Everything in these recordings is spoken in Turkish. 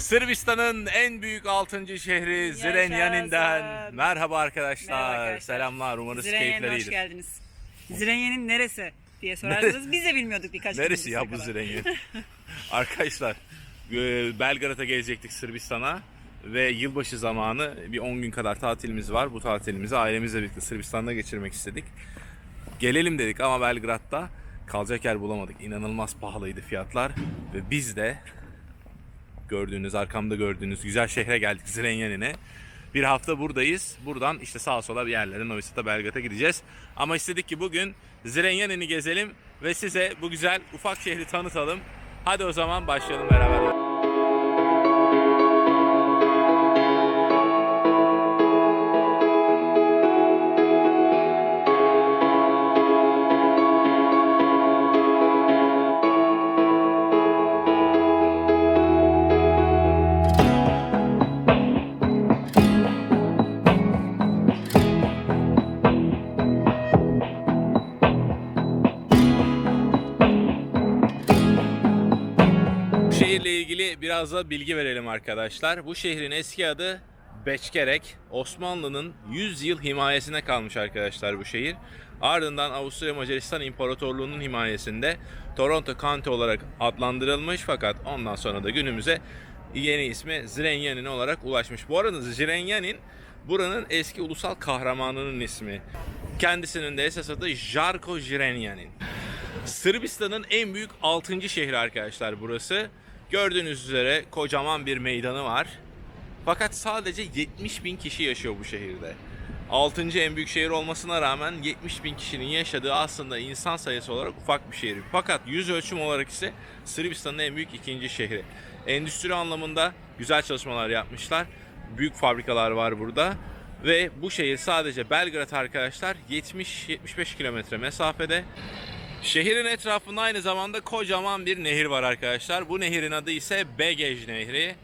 Sırbistan'ın en büyük 6. şehri Zrenjanin'den Yaşasın. merhaba arkadaşlar. Merhaba arkadaşlar. Selamlar. Umarız keyifler hoş iyidir. geldiniz. Zrenyanin neresi diye sorarsanız biz de bilmiyorduk birkaç gün Neresi ya bu kadar. Zrenjanin? arkadaşlar e, Belgrad'a gelecektik Sırbistan'a ve yılbaşı zamanı bir 10 gün kadar tatilimiz var. Bu tatilimizi ailemizle birlikte Sırbistan'da geçirmek istedik. Gelelim dedik ama Belgrad'da kalacak yer bulamadık. İnanılmaz pahalıydı fiyatlar ve biz de gördüğünüz, arkamda gördüğünüz güzel şehre geldik Zrenjanin'e. Bir hafta buradayız. Buradan işte sağa sola bir yerlere Novi Sad'a, Belgrad'a gideceğiz. Ama istedik ki bugün Zrenjanin'i gezelim ve size bu güzel ufak şehri tanıtalım. Hadi o zaman başlayalım beraber. Biraz da bilgi verelim arkadaşlar. Bu şehrin eski adı Beçkerek. Osmanlı'nın 100 yıl himayesine kalmış arkadaşlar bu şehir. Ardından Avusturya Macaristan İmparatorluğu'nun himayesinde Toronto County olarak adlandırılmış fakat ondan sonra da günümüze yeni ismi Zrenjanin olarak ulaşmış. Bu arada Zrenjanin buranın eski ulusal kahramanının ismi. Kendisinin de esas adı Jarko Zrenjanin. Sırbistan'ın en büyük 6. şehri arkadaşlar burası. Gördüğünüz üzere kocaman bir meydanı var. Fakat sadece 70 bin kişi yaşıyor bu şehirde. 6. en büyük şehir olmasına rağmen 70 bin kişinin yaşadığı aslında insan sayısı olarak ufak bir şehir. Fakat yüz ölçüm olarak ise Sırbistan'ın en büyük ikinci şehri. Endüstri anlamında güzel çalışmalar yapmışlar. Büyük fabrikalar var burada. Ve bu şehir sadece Belgrad arkadaşlar 70-75 kilometre mesafede. Şehrin etrafında aynı zamanda kocaman bir nehir var arkadaşlar. Bu nehirin adı ise Begej Nehri.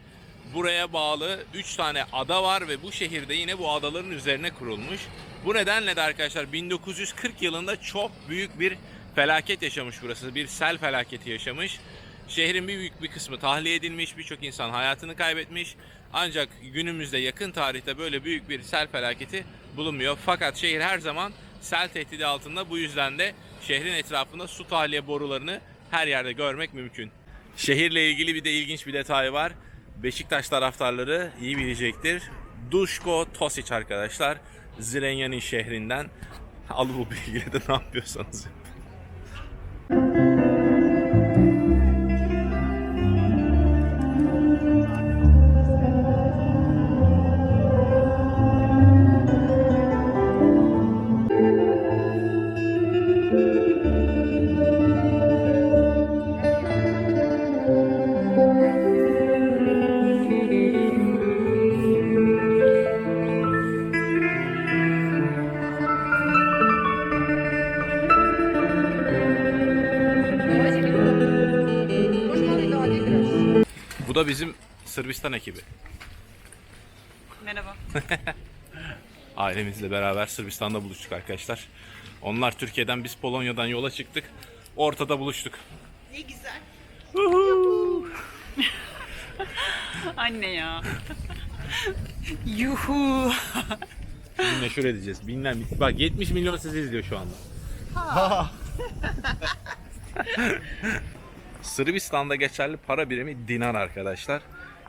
Buraya bağlı 3 tane ada var ve bu şehirde yine bu adaların üzerine kurulmuş. Bu nedenle de arkadaşlar 1940 yılında çok büyük bir felaket yaşamış burası. Bir sel felaketi yaşamış. Şehrin bir büyük bir kısmı tahliye edilmiş, birçok insan hayatını kaybetmiş. Ancak günümüzde yakın tarihte böyle büyük bir sel felaketi bulunmuyor. Fakat şehir her zaman sel tehdidi altında. Bu yüzden de şehrin etrafında su tahliye borularını her yerde görmek mümkün. Şehirle ilgili bir de ilginç bir detay var. Beşiktaş taraftarları iyi bilecektir. Duşko Tosic arkadaşlar. Zrenjanin şehrinden. Al bu bilgiyle de ne yapıyorsanız yapın. Da bizim Sırbistan ekibi. Merhaba. Ailemizle beraber Sırbistan'da buluştuk arkadaşlar. Onlar Türkiye'den, biz Polonya'dan yola çıktık. Ortada buluştuk. Ne güzel. Anne ya. Yuhu. Şimdi meşhur edeceğiz. Binler, bak 70 milyon sizi izliyor şu anda. Sırbistan'da geçerli para birimi dinar arkadaşlar.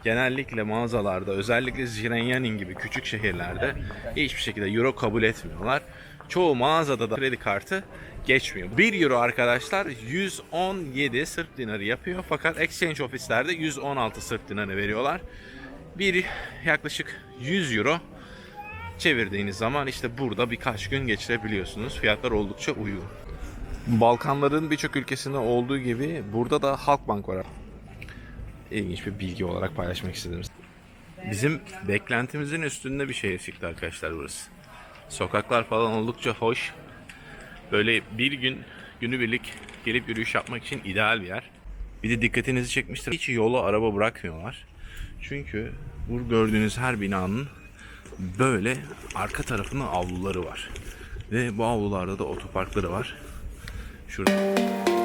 Genellikle mağazalarda özellikle Zrenjanin gibi küçük şehirlerde hiçbir şekilde euro kabul etmiyorlar. Çoğu mağazada da kredi kartı geçmiyor. 1 euro arkadaşlar 117 Sırp dinarı yapıyor fakat exchange ofislerde 116 Sırp dinarı veriyorlar. Bir yaklaşık 100 euro çevirdiğiniz zaman işte burada birkaç gün geçirebiliyorsunuz. Fiyatlar oldukça uygun. Balkanların birçok ülkesinde olduğu gibi burada da Halkbank var. İlginç bir bilgi olarak paylaşmak istedim. Bizim beklentimizin üstünde bir şehir çıktı arkadaşlar burası. Sokaklar falan oldukça hoş. Böyle bir gün günübirlik gelip yürüyüş yapmak için ideal bir yer. Bir de dikkatinizi çekmiştir. Hiç yola araba bırakmıyorlar. Çünkü bu gördüğünüz her binanın böyle arka tarafında avluları var. Ve bu avlularda da otoparkları var. Şurada.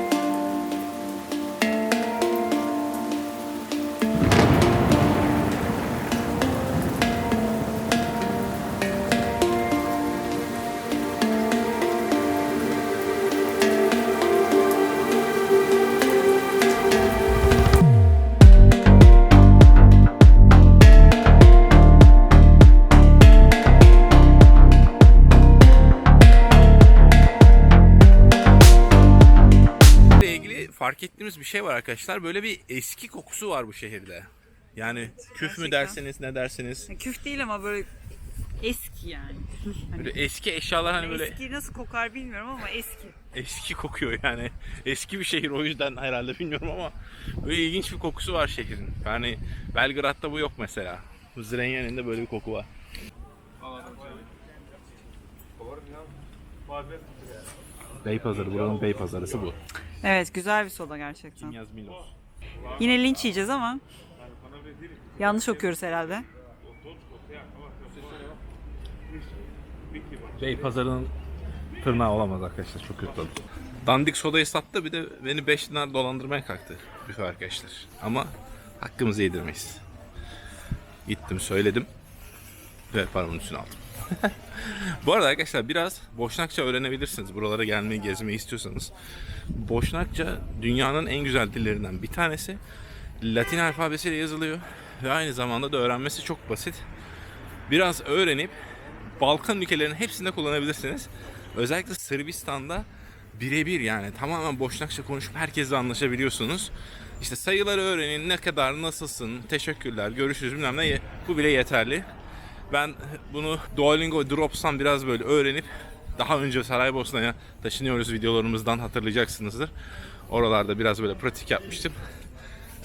Fark ettiğimiz bir şey var arkadaşlar. Böyle bir eski kokusu var bu şehirde. Yani küf mü Gerçekten. dersiniz ne dersiniz? Küf değil ama böyle eski yani. Böyle eski eşyalar hani böyle Eski nasıl kokar bilmiyorum ama eski. eski kokuyor yani. Eski bir şehir o yüzden herhalde bilmiyorum ama böyle ilginç bir kokusu var şehrin. Yani Belgrad'da bu yok mesela. Bu Zrenjanin'de böyle bir koku var. Beypazarı, buranın Beypazarısı bu. Evet güzel bir soda gerçekten. Yaz Milos. Yine linç yiyeceğiz ama yanlış okuyoruz herhalde. Beypazarı'nın tırnağı olamaz arkadaşlar çok kötü oldu. Dandik sodayı sattı bir de beni 5 dinar dolandırmaya kalktı büfe arkadaşlar. Ama hakkımızı yedirmeyiz. Gittim söyledim ve paramın üstüne aldım. Bu arada arkadaşlar biraz Boşnakça öğrenebilirsiniz. Buralara gelmeyi, gezmeyi istiyorsanız. Boşnakça dünyanın en güzel dillerinden bir tanesi. Latin alfabesiyle yazılıyor ve aynı zamanda da öğrenmesi çok basit. Biraz öğrenip Balkan ülkelerinin hepsinde kullanabilirsiniz. Özellikle Sırbistan'da birebir yani tamamen Boşnakça konuşup herkesle anlaşabiliyorsunuz. İşte sayıları öğrenin, ne kadar, nasılsın, teşekkürler, görüşürüz bilmem ne. Bu bile yeterli. Ben bunu Duolingo Drops'tan biraz böyle öğrenip daha önce Saraybosna'ya taşınıyoruz videolarımızdan hatırlayacaksınızdır. Oralarda biraz böyle pratik yapmıştım.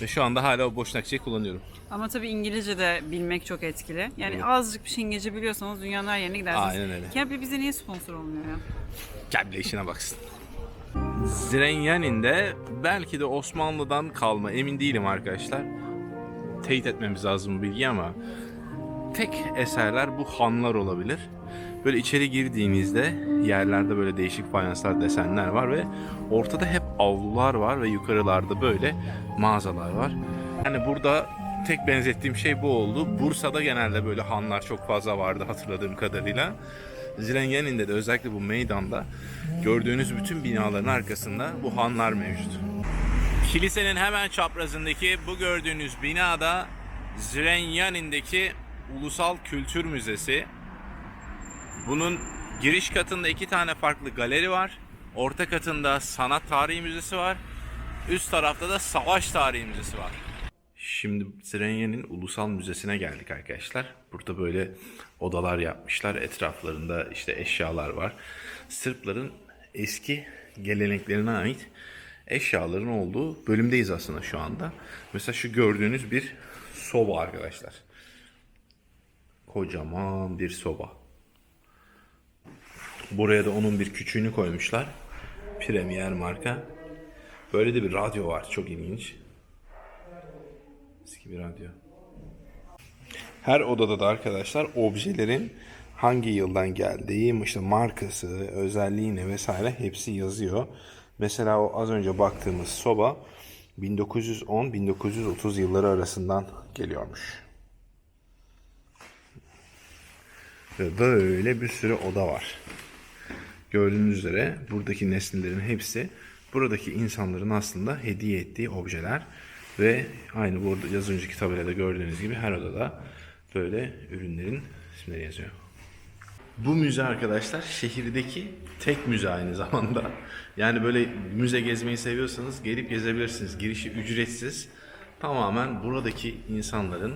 Ve şu anda hala o Boşnakçayı kullanıyorum. Ama tabii İngilizce de bilmek çok etkili. Yani azıcık bir şey İngilizce biliyorsanız dünyanın her yerine gidersiniz. Aynen öyle. Kepler bize niye sponsor olmuyor ya? Keble işine baksın. Zrenjanin'de belki de Osmanlı'dan kalma emin değilim arkadaşlar. Teyit etmemiz lazım bu bilgi ama tek eserler bu hanlar olabilir. Böyle içeri girdiğinizde yerlerde böyle değişik fayanslar, desenler var ve ortada hep avlular var ve yukarılarda böyle mağazalar var. Yani burada tek benzettiğim şey bu oldu. Bursa'da genelde böyle hanlar çok fazla vardı hatırladığım kadarıyla. Zrenjanin'de de özellikle bu meydanda gördüğünüz bütün binaların arkasında bu hanlar mevcut. Kilisenin hemen çaprazındaki bu gördüğünüz binada Zrenjanin'deki Ulusal Kültür Müzesi. Bunun giriş katında iki tane farklı galeri var. Orta katında Sanat Tarihi Müzesi var. Üst tarafta da Savaş Tarihi Müzesi var. Şimdi Zrenjanin Ulusal Müzesi'ne geldik arkadaşlar. Burada böyle odalar yapmışlar. Etraflarında işte eşyalar var. Sırpların eski geleneklerine ait eşyaların olduğu bölümdeyiz aslında şu anda. Mesela şu gördüğünüz bir soba arkadaşlar. Kocaman bir soba. Buraya da onun bir küçüğünü koymuşlar. Premier marka. Böyle de bir radyo var. Çok ilginç. Eski bir radyo. Her odada da arkadaşlar objelerin hangi yıldan geldiği, işte markası, özelliği ne vesaire hepsi yazıyor. Mesela o az önce baktığımız soba 1910-1930 yılları arasından geliyormuş. Ve böyle bir sürü oda var. Gördüğünüz üzere buradaki nesnelerin hepsi buradaki insanların aslında hediye ettiği objeler ve aynı burada az önceki tabelada gördüğünüz gibi her odada böyle ürünlerin isimleri yazıyor. Bu müze arkadaşlar şehirdeki tek müze aynı zamanda. Yani böyle müze gezmeyi seviyorsanız gelip gezebilirsiniz. Girişi ücretsiz. Tamamen buradaki insanların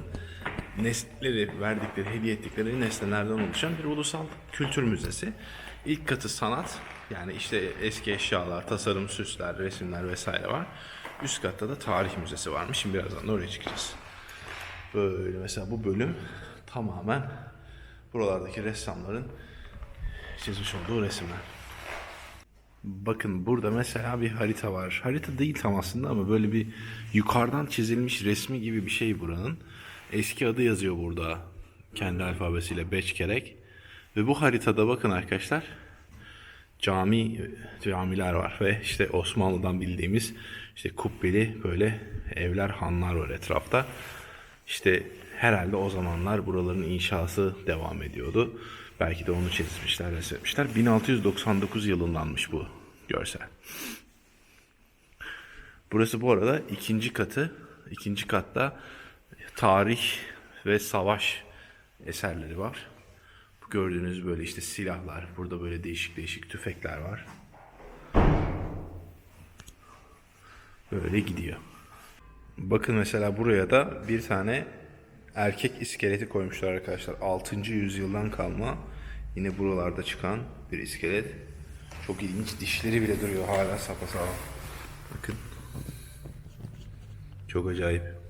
nesneleri, verdikleri, hediye ettikleri nesnelerden oluşan bir ulusal kültür müzesi. İlk katı sanat, yani işte eski eşyalar, tasarım, süsler, resimler vesaire var. Üst katta da tarih müzesi varmış. Şimdi birazdan da oraya çıkacağız. Böyle mesela bu bölüm tamamen buralardaki ressamların çizmiş olduğu resimler. Bakın burada mesela bir harita var. Harita değil tam aslında ama böyle bir yukarıdan çizilmiş resmi gibi bir şey buranın. Eski adı yazıyor burada. Kendi alfabesiyle Beçkerek. Ve bu haritada bakın arkadaşlar cami camiler var ve işte Osmanlı'dan bildiğimiz işte kubbeli böyle evler, hanlar var etrafta. İşte herhalde o zamanlar buraların inşası devam ediyordu. Belki de onu çizmişler, resmetmişler. 1699 yılındanmış bu görsel. Burası bu arada ikinci katı. İkinci katta tarih ve savaş eserleri var. Gördüğünüz böyle işte silahlar. Burada böyle değişik değişik tüfekler var. Böyle gidiyor. Bakın mesela buraya da bir tane erkek iskeleti koymuşlar arkadaşlar. 6. yüzyıldan kalma. Yine buralarda çıkan bir iskelet. Çok ilginç. Dişleri bile duruyor hala sapasağlam. Bakın. Çok acayip.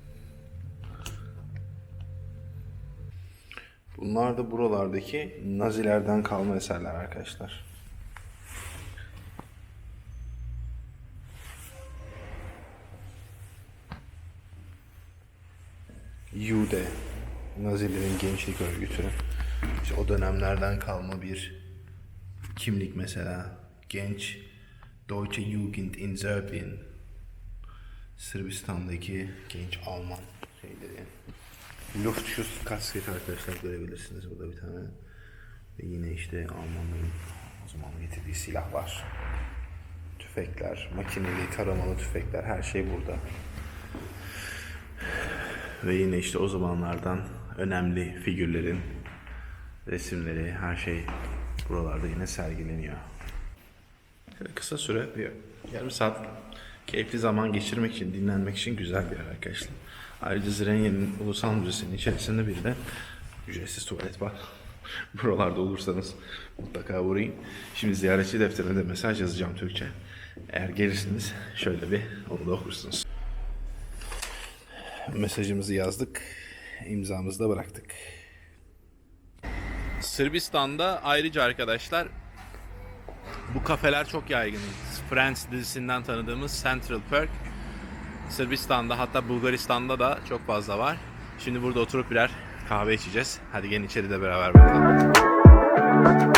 Bunlar da buralardaki Nazilerden kalma eserler arkadaşlar. Jude, Nazilerin gençlik örgütü. İşte o dönemlerden kalma bir kimlik mesela. Genç Deutsche Jugend in Serbien. Sırbistan'daki genç Alman şeyleri. Luftschuss kasket arkadaşlar görebilirsiniz burada bir tane. Ve yine işte Almanların o zaman getirdiği silahlar. Tüfekler, makineli, taramalı tüfekler her şey burada. Ve yine işte o zamanlardan önemli figürlerin resimleri, her şey buralarda yine sergileniyor. Kısa süre bir yarım saat keyifli zaman geçirmek için, dinlenmek için güzel bir yer arkadaşlar. Ayrıca Zrenyanin Ulusal Müzesi'nin içerisinde bir de ücretsiz tuvalet var. Buralarda olursanız mutlaka uğrayın. Şimdi ziyaretçi defterine de mesaj yazacağım Türkçe. Eğer gelirsiniz şöyle bir onu da okursunuz. Mesajımızı yazdık. imzamızı da bıraktık. Sırbistan'da ayrıca arkadaşlar bu kafeler çok yaygın. Friends dizisinden tanıdığımız Central Perk. Sırbistan'da hatta Bulgaristan'da da çok fazla var. Şimdi burada oturup birer kahve içeceğiz. Hadi gelin içeri de beraber bakalım.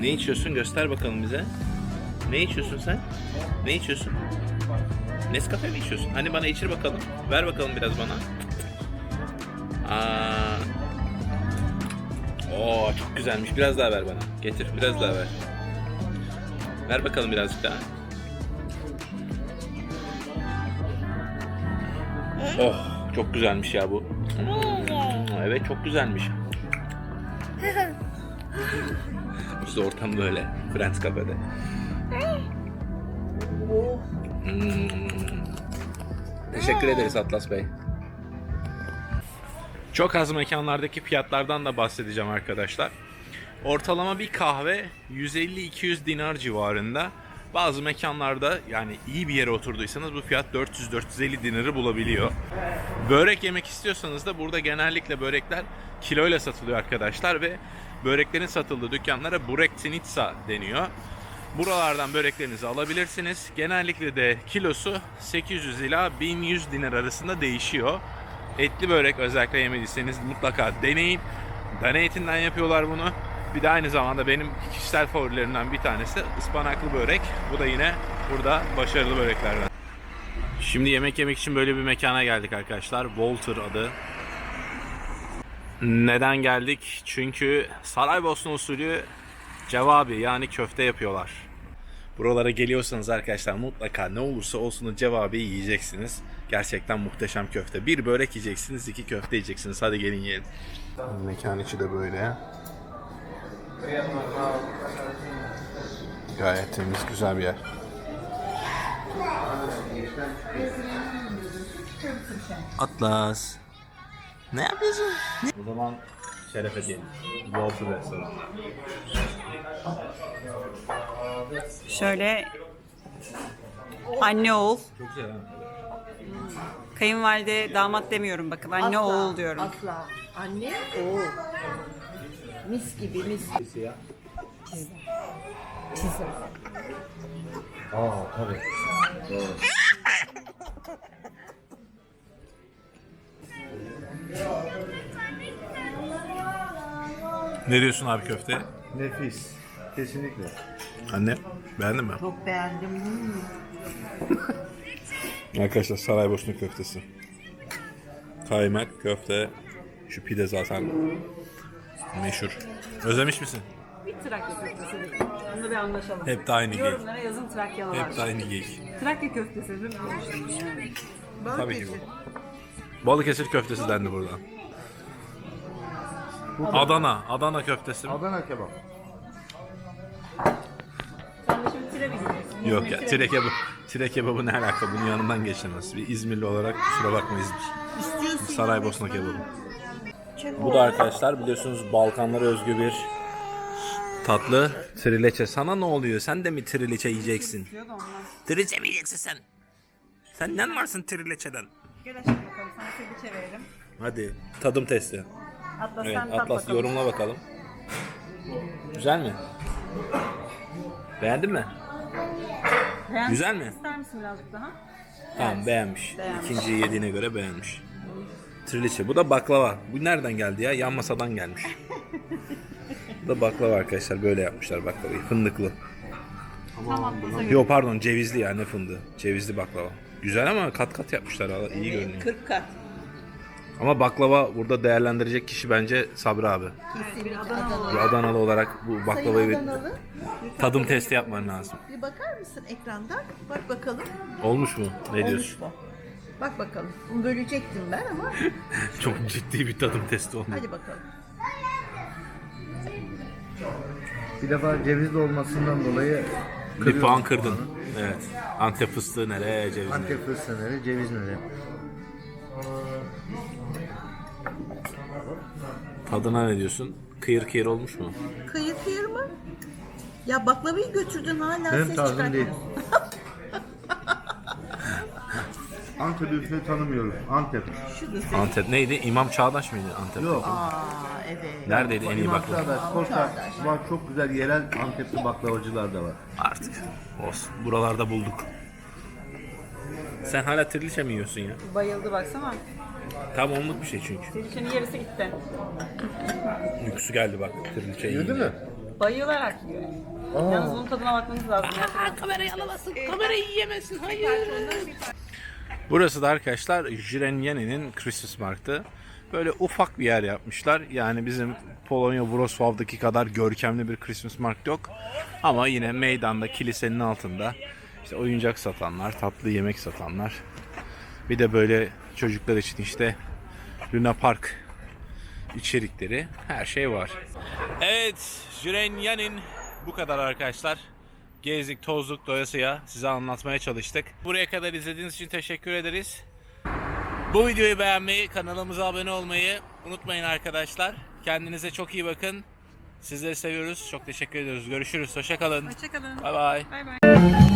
Ne içiyorsun göster bakalım bize. Ne içiyorsun sen? Ne içiyorsun? Nescafe mi içiyorsun? Hani bana içir bakalım. Ver bakalım biraz bana. Aa. Oo çok güzelmiş. Biraz daha ver bana. Getir biraz daha ver. Ver bakalım birazcık daha. Oh çok güzelmiş ya bu. Evet çok güzelmiş. İşte ortam böyle. Friends Cafe'de. Hmm. Teşekkür ederiz Atlas Bey. Çok az mekanlardaki fiyatlardan da bahsedeceğim arkadaşlar. Ortalama bir kahve 150-200 dinar civarında. Bazı mekanlarda yani iyi bir yere oturduysanız bu fiyat 400-450 dinarı bulabiliyor. Börek yemek istiyorsanız da burada genellikle börekler kiloyla satılıyor arkadaşlar ve böreklerin satıldığı dükkanlara Burektinitsa deniyor. Buralardan böreklerinizi alabilirsiniz. Genellikle de kilosu 800 ila 1100 dinar arasında değişiyor. Etli börek özellikle yemediyseniz mutlaka deneyin. Dana etinden yapıyorlar bunu. Bir de aynı zamanda benim kişisel favorilerimden bir tanesi ıspanaklı börek. Bu da yine burada başarılı böreklerden. Şimdi yemek yemek için böyle bir mekana geldik arkadaşlar. Walter adı. Neden geldik? Çünkü Saraybosna usulü cevabi yani köfte yapıyorlar. Buralara geliyorsanız arkadaşlar mutlaka ne olursa olsun cevabı yiyeceksiniz. Gerçekten muhteşem köfte. Bir börek yiyeceksiniz, iki köfte yiyeceksiniz. Hadi gelin yiyelim. Mekan içi de böyle. Gayet temiz, güzel bir yer. Atlas. Ne yapıyorsun? O zaman şerefe diyelim. Walter Restoran. Şöyle anne oğul, Çok güzel ha. kayınvalide damat demiyorum bakın. Anne Asla, oğul diyorum. Asla. Anne oğul. Mis gibi mis. Siyah. Ne diyorsun abi köfte? Nefis. Kesinlikle. Anne beğendin mi? Çok beğendim. Arkadaşlar Saraybosna köftesi. Kaymak, köfte, şu pide zaten meşhur. Özlemiş misin? Bir Trakya köftesi değil. Bunda bir anlaşalım. Hep de aynı geyik. Yorumlara yazın Trakyalılar. Hep de aynı geyik. Trakya köftesi değil mi? Tabii ki bu. Balıkesir köftesi dendi burada. Adana, Adana köftesi. mi? Adana kebap. Sen de şimdi tire mi gidiyorsun? Yok ya, tire kebabı, tire kebabı ne alaka? Bunun yanından geçemez. Bir İzmirli olarak kusura bakma İzmir. İstiyorsun. Saraybosna kebabı. Bu da arkadaşlar biliyorsunuz Balkanlara özgü bir tatlı trileçe. Sana ne oluyor? Sen de mi trileçe yiyeceksin? Trileçe mi yiyeceksin sen? Sen ne varsın trileçeden? Gel aşkım Sana sirke verelim. Hadi tadım testi. Atlas Evet, sen Atlas bakalım. yorumla bakalım. Güzel mi? Beğendin mi? Beğendin Güzel mi? İster misin birazcık daha? Tamam beğenmiş. beğenmiş. İkinciyi yediğine göre beğenmiş. Triliçe. Bu da baklava. Bu nereden geldi ya? Yan masadan gelmiş. Bu da baklava arkadaşlar. Böyle yapmışlar baklavayı. Fındıklı. Tam Atlas'a göre. Yo pardon cevizli ya ne fındığı. Cevizli baklava. Güzel ama kat kat yapmışlar. valla, iyi görünüyor. 40 kat. Ama baklava burada değerlendirecek kişi bence Sabri abi. Kesinlikle Adanalı. Bir Adanalı olarak bu baklavayı bir Adanalı. tadım testi yapman lazım. Bir bakar mısın ekrandan? Bak bakalım. Olmuş mu? Ne Olmuş diyorsun? mu? Bak bakalım. Bunu bölecektim ben ama Çok ciddi bir tadım testi oldu. hadi bakalım. Bir defa cevizli olmasından dolayı Bir puan kırdın. Evet. Antep fıstığı nereye, ceviz nereye? Antep fıstığı nere, ceviz nere? Tadına ne diyorsun? Kıyır kıyır olmuş mu? Kıyır kıyır mı? Ya baklavayı götürdün hala Benim ses tarzım değil. Antep üstüne tanımıyorum. Antep. Antep neydi? İmam Çağdaş mıydı Antep? Yok. Aa evet. Neredeydi en iyi İmam baklava? Çağdaş, Koçak var çok güzel yerel Antepli baklavacılar da var. Artık. Olsun. Buralarda bulduk. Sen hala trileçe mi yiyorsun ya? Bayıldı baksana. Tam onluk bir şey çünkü. Sirkenin yarısı gitti. Yüksü geldi bak trileçe Yedi mi? Bayılarak yiyor. Yalnız bunun tadına bakmanız lazım. Burası da arkadaşlar Jirenyani'nin Christmas Markt'ı. Böyle ufak bir yer yapmışlar. Yani bizim Polonya Wrocław'daki kadar görkemli bir Christmas Markt yok. Ama yine meydanda kilisenin altında işte oyuncak satanlar, tatlı yemek satanlar. Bir de böyle çocuklar için işte Luna Park içerikleri her şey var. Evet, Jirenyanin bu kadar arkadaşlar. Gezdik, tozduk, doyasıya size anlatmaya çalıştık. Buraya kadar izlediğiniz için teşekkür ederiz. Bu videoyu beğenmeyi, kanalımıza abone olmayı unutmayın arkadaşlar. Kendinize çok iyi bakın. Sizleri seviyoruz. Çok teşekkür ediyoruz. Görüşürüz. Hoşça kalın. Hoşçakalın. Bay bay. Bay bay.